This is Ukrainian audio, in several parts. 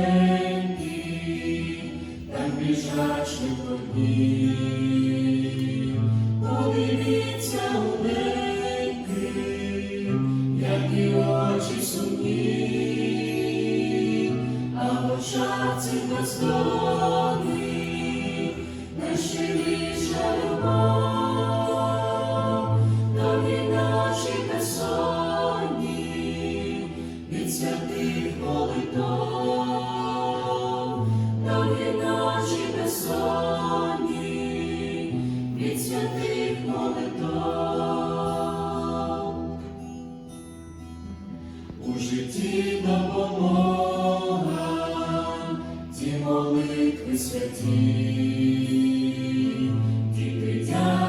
маленький, там біжачних однів, подивіться у неньки, які очі сумні, а в очах цих найщиріша любов. і святі, діти.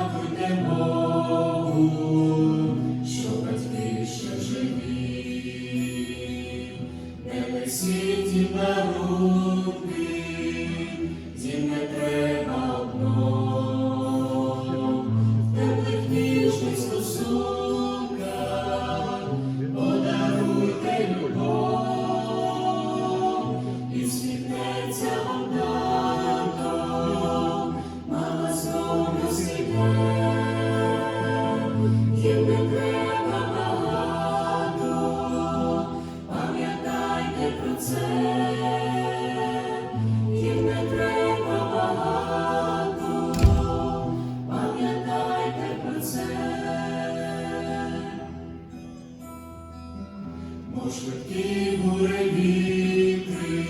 бо швидкі бури вітри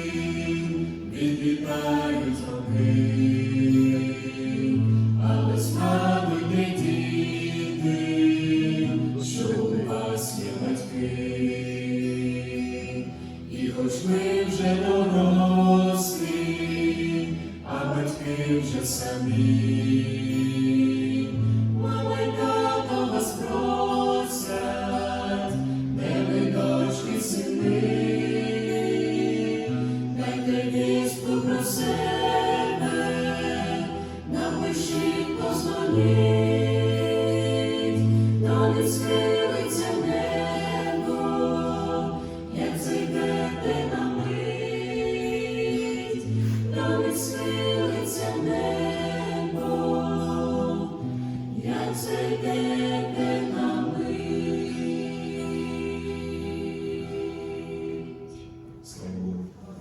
відлітають з могил, але згадуйте діти, що у вас є батьки, і хоч ми вже дорослі, а батьки вже самі. Say be the